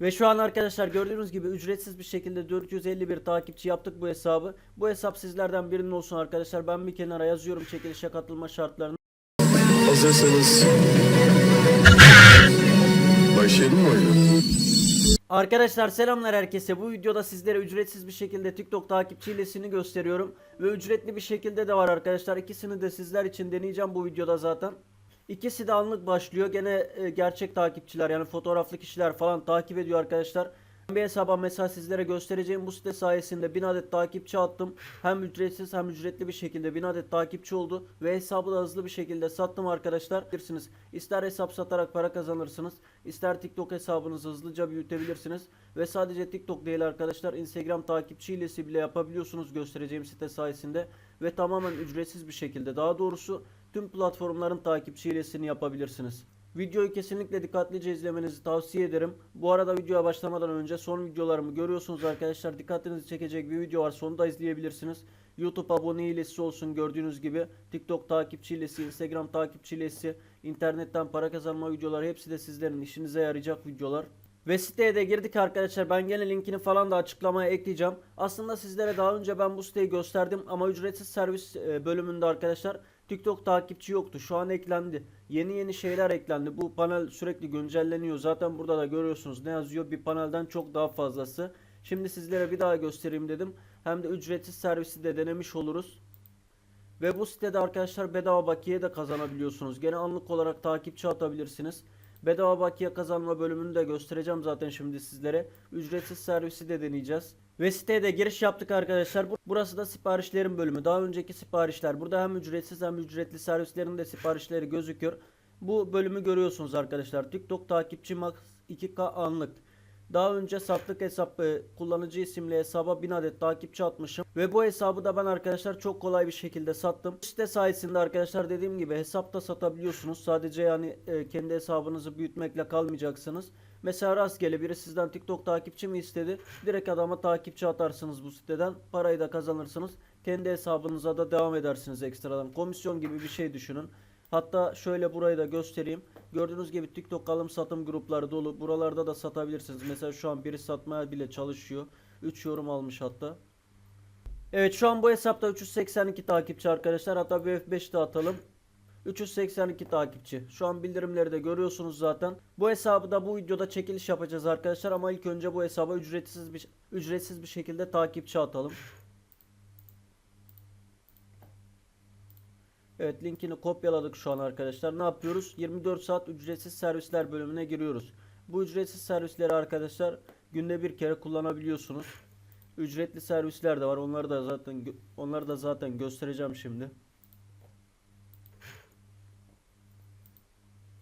Ve şu an arkadaşlar gördüğünüz gibi ücretsiz bir şekilde 451 takipçi yaptık bu hesabı. Bu hesap sizlerden birinin olsun arkadaşlar. Ben bir kenara yazıyorum çekilişe katılma şartlarını. Hazırsanız başlayalım mı oyunu? Arkadaşlar selamlar herkese. Bu videoda sizlere ücretsiz bir şekilde TikTok takipçi hilesini gösteriyorum. Ve ücretli bir şekilde de var arkadaşlar. İkisini de sizler için deneyeceğim bu videoda zaten. İkisi de anlık başlıyor. Gene e, gerçek takipçiler yani fotoğraflı kişiler falan takip ediyor arkadaşlar. Bir hesaba mesela sizlere göstereceğim bu site sayesinde 1000 adet takipçi attım. Hem ücretsiz hem ücretli bir şekilde 1000 adet takipçi oldu. Ve hesabı da hızlı bir şekilde sattım arkadaşlar. Bilirsiniz. İster hesap satarak para kazanırsınız. ister TikTok hesabınızı hızlıca büyütebilirsiniz. Ve sadece TikTok değil arkadaşlar. Instagram takipçi hilesi bile yapabiliyorsunuz göstereceğim site sayesinde. Ve tamamen ücretsiz bir şekilde. Daha doğrusu tüm platformların takipçi hilesini yapabilirsiniz. Videoyu kesinlikle dikkatlice izlemenizi tavsiye ederim. Bu arada videoya başlamadan önce son videolarımı görüyorsunuz arkadaşlar. Dikkatinizi çekecek bir video var. Sonunda izleyebilirsiniz. YouTube abone hilesi olsun gördüğünüz gibi. TikTok takipçi hilesi, Instagram takipçi hilesi, internetten para kazanma videoları hepsi de sizlerin işinize yarayacak videolar. Ve siteye de girdik arkadaşlar. Ben gene linkini falan da açıklamaya ekleyeceğim. Aslında sizlere daha önce ben bu siteyi gösterdim ama ücretsiz servis e, bölümünde arkadaşlar TikTok takipçi yoktu. Şu an eklendi. Yeni yeni şeyler eklendi. Bu panel sürekli güncelleniyor. Zaten burada da görüyorsunuz ne yazıyor? Bir panelden çok daha fazlası. Şimdi sizlere bir daha göstereyim dedim. Hem de ücretsiz servisi de denemiş oluruz. Ve bu sitede arkadaşlar bedava bakiye de kazanabiliyorsunuz. Gene anlık olarak takipçi atabilirsiniz. Bedava bakiye kazanma bölümünü de göstereceğim zaten şimdi sizlere. Ücretsiz servisi de deneyeceğiz. Ve siteye de giriş yaptık arkadaşlar. Bu- Burası da siparişlerin bölümü. Daha önceki siparişler. Burada hem ücretsiz hem ücretli servislerin de siparişleri gözüküyor. Bu bölümü görüyorsunuz arkadaşlar. TikTok takipçi max 2K anlık. Daha önce sattık hesap e, kullanıcı isimli hesaba 1000 adet takipçi atmışım. Ve bu hesabı da ben arkadaşlar çok kolay bir şekilde sattım. Site sayesinde arkadaşlar dediğim gibi hesapta satabiliyorsunuz. Sadece yani e, kendi hesabınızı büyütmekle kalmayacaksınız. Mesela rastgele biri sizden TikTok takipçi mi istedi? Direkt adama takipçi atarsınız bu siteden. Parayı da kazanırsınız. Kendi hesabınıza da devam edersiniz ekstradan. Komisyon gibi bir şey düşünün. Hatta şöyle burayı da göstereyim. Gördüğünüz gibi TikTok alım satım grupları dolu. Buralarda da satabilirsiniz. Mesela şu an biri satmaya bile çalışıyor. 3 yorum almış hatta. Evet şu an bu hesapta 382 takipçi arkadaşlar. Hatta bir F5 de atalım. 382 takipçi. Şu an bildirimleri de görüyorsunuz zaten. Bu hesabı da bu videoda çekiliş yapacağız arkadaşlar ama ilk önce bu hesaba ücretsiz bir ücretsiz bir şekilde takipçi atalım. Evet linkini kopyaladık şu an arkadaşlar. Ne yapıyoruz? 24 saat ücretsiz servisler bölümüne giriyoruz. Bu ücretsiz servisleri arkadaşlar günde bir kere kullanabiliyorsunuz. Ücretli servisler de var. Onları da zaten onları da zaten göstereceğim şimdi.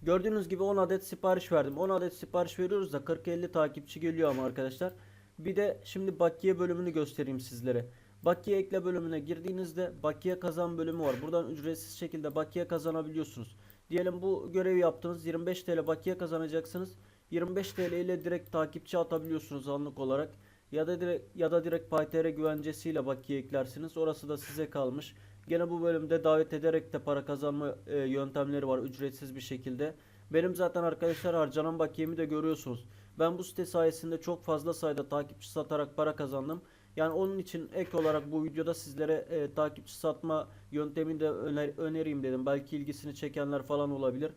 Gördüğünüz gibi 10 adet sipariş verdim. 10 adet sipariş veriyoruz da 40-50 takipçi geliyor ama arkadaşlar. Bir de şimdi bakiye bölümünü göstereyim sizlere. Bakiye ekle bölümüne girdiğinizde bakiye kazan bölümü var. Buradan ücretsiz şekilde bakiye kazanabiliyorsunuz. Diyelim bu görevi yaptınız 25 TL bakiye kazanacaksınız. 25 TL ile direkt takipçi atabiliyorsunuz anlık olarak. Ya da direkt ya da direkt PayTR güvencesiyle bakiye eklersiniz. Orası da size kalmış. Gene bu bölümde davet ederek de para kazanma e, yöntemleri var ücretsiz bir şekilde. Benim zaten arkadaşlar harcanan bakiyemi de görüyorsunuz. Ben bu site sayesinde çok fazla sayıda takipçi satarak para kazandım. Yani onun için ek olarak bu videoda sizlere e, takipçi satma yöntemini de öner- önereyim dedim. Belki ilgisini çekenler falan olabilir.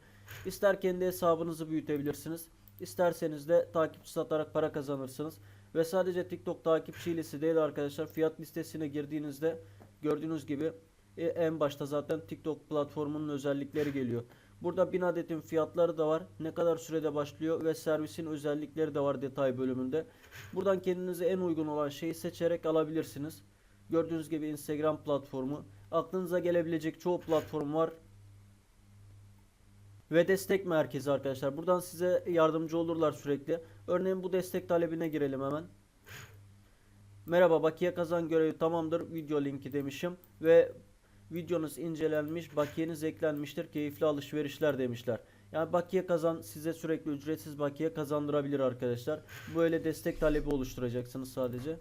İster kendi hesabınızı büyütebilirsiniz. İsterseniz de takipçi satarak para kazanırsınız. Ve sadece TikTok takipçi hilesi değil arkadaşlar. Fiyat listesine girdiğinizde gördüğünüz gibi e, en başta zaten TikTok platformunun özellikleri geliyor. Burada 1000 adetin fiyatları da var. Ne kadar sürede başlıyor ve servisin özellikleri de var detay bölümünde. Buradan kendinize en uygun olan şeyi seçerek alabilirsiniz. Gördüğünüz gibi Instagram platformu. Aklınıza gelebilecek çoğu platform var. Ve destek merkezi arkadaşlar. Buradan size yardımcı olurlar sürekli. Örneğin bu destek talebine girelim hemen. Merhaba bakiye kazan görevi tamamdır. Video linki demişim. Ve videonuz incelenmiş. Bakiyeniz eklenmiştir. Keyifli alışverişler demişler. Yani bakiye kazan size sürekli ücretsiz bakiye kazandırabilir arkadaşlar. Böyle destek talebi oluşturacaksınız sadece.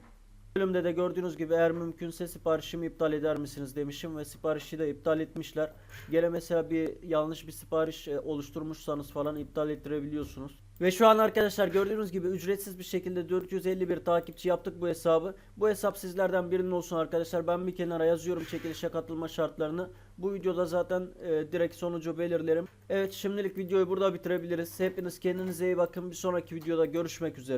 Bölümde de gördüğünüz gibi eğer mümkünse siparişimi iptal eder misiniz demişim ve siparişi de iptal etmişler. Gene mesela bir yanlış bir sipariş e, oluşturmuşsanız falan iptal ettirebiliyorsunuz. Ve şu an arkadaşlar gördüğünüz gibi ücretsiz bir şekilde 451 takipçi yaptık bu hesabı. Bu hesap sizlerden birinin olsun arkadaşlar. Ben bir kenara yazıyorum çekilişe katılma şartlarını. Bu videoda zaten e, direkt sonucu belirlerim. Evet şimdilik videoyu burada bitirebiliriz. Hepiniz kendinize iyi bakın. Bir sonraki videoda görüşmek üzere.